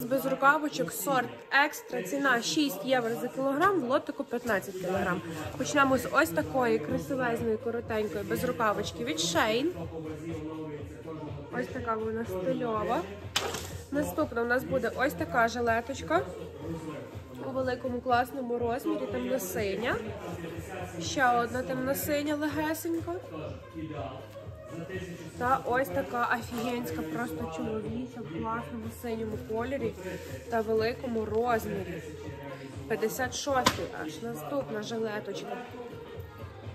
Без рукавочок сорт екстра, ціна 6 євро за кілограм, в лотику 15 кілограм. Почнемо з ось такої красивезної, коротенької без рукавочки від Shein. Ось така вона стильова. Наступна у нас буде ось така жилеточка у великому класному розмірі, темно-синя. Ще одна темно-синя легесенька. Та ось така офігенська, просто чоловіча в класному синьому кольорі та великому розмірі. 56-й аж наступна жилеточка.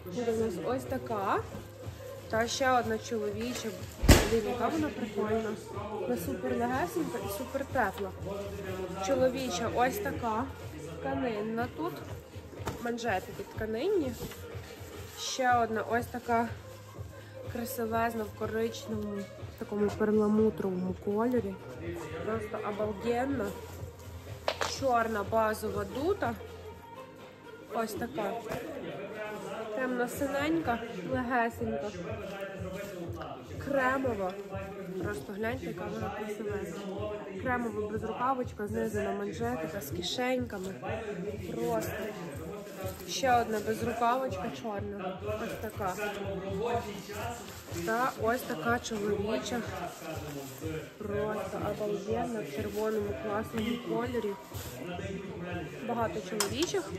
Буде у нас ось така. Та ще одна чоловіча. Блін, яка вона прикольна. Вона супер легесенька і супер тепла. Чоловіча ось така. Тканинна тут. Манжетики тканинні. Ще одна ось така красивезна в коричневому, такому перламутровому кольорі. Просто обалденна. Чорна базова дута. Ось така. Темно-синенька, легесенька. Кремова. Просто гляньте, яка вона красивезна. Кремова безрукавочка, знизу на манжетика з кишеньками. Просто. Ще одна безрукавочка чорна. Ось така. Та ось така чоловіча. Просто обалденна в червоному класному кольорі. Багато чоловічих.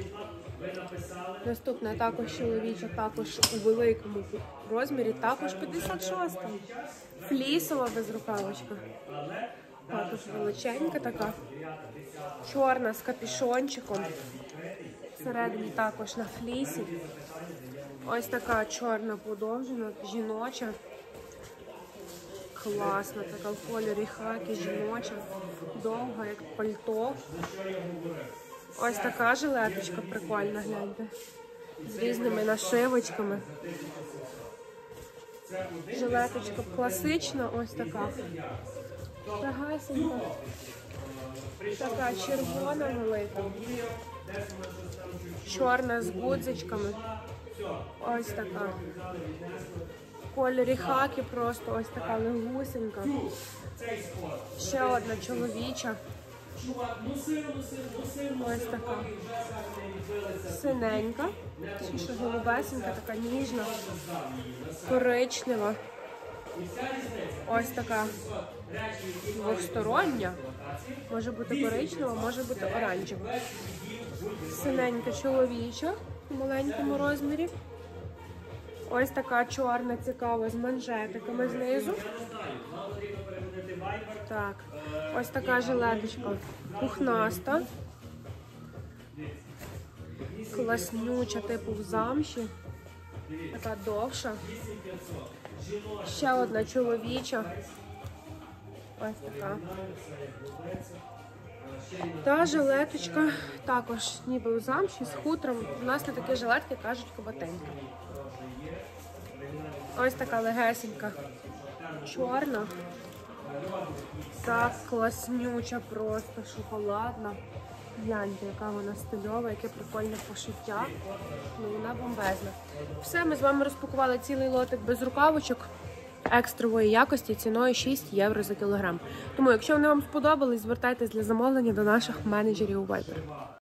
Наступна також чоловіча, також у великому розмірі, також 56 Флісова безрукавочка. Також величенька така. Чорна з капішончиком. Всередині також на флісі. Ось така чорна подовжена, жіноча. Класна, така в кольорі хакі, жіноча, довга, як пальто. Ось така жилеточка прикольна, гляньте. З різними нашивочками. Жилеточка класична, ось така. Загасенька. Така червона велика. Чорна з гудзичками. Ось така. В кольорі хаки просто ось така легусенька. Ще одна чоловіча. Ось така. Синенька. Голубесенька, така ніжна, коричнева. Ось така двостороння. Може бути коричнева, може бути оранжева. Синенька чоловіча в маленькому розмірі. Ось така чорна, цікава з манжетиками знизу. Так, ось така жилеточка пухнаста. Класнюча, типу в замші. Така довша. Ще одна чоловіча. Ось така. Та жилеточка також ніби у замші з хутром. У нас на такі жилетки кажуть кабатенька. Ось така легесенька. Чорна. Так класнюча, просто шоколадна. Гляньте, яка вона стильова, яке прикольне пошиття. Ну, вона бомбезна. Все, ми з вами розпакували цілий лотик без рукавочок екстрової якості ціною 6 євро за кілограм. Тому, якщо вони вам сподобались, звертайтесь для замовлення до наших менеджерів у Viber.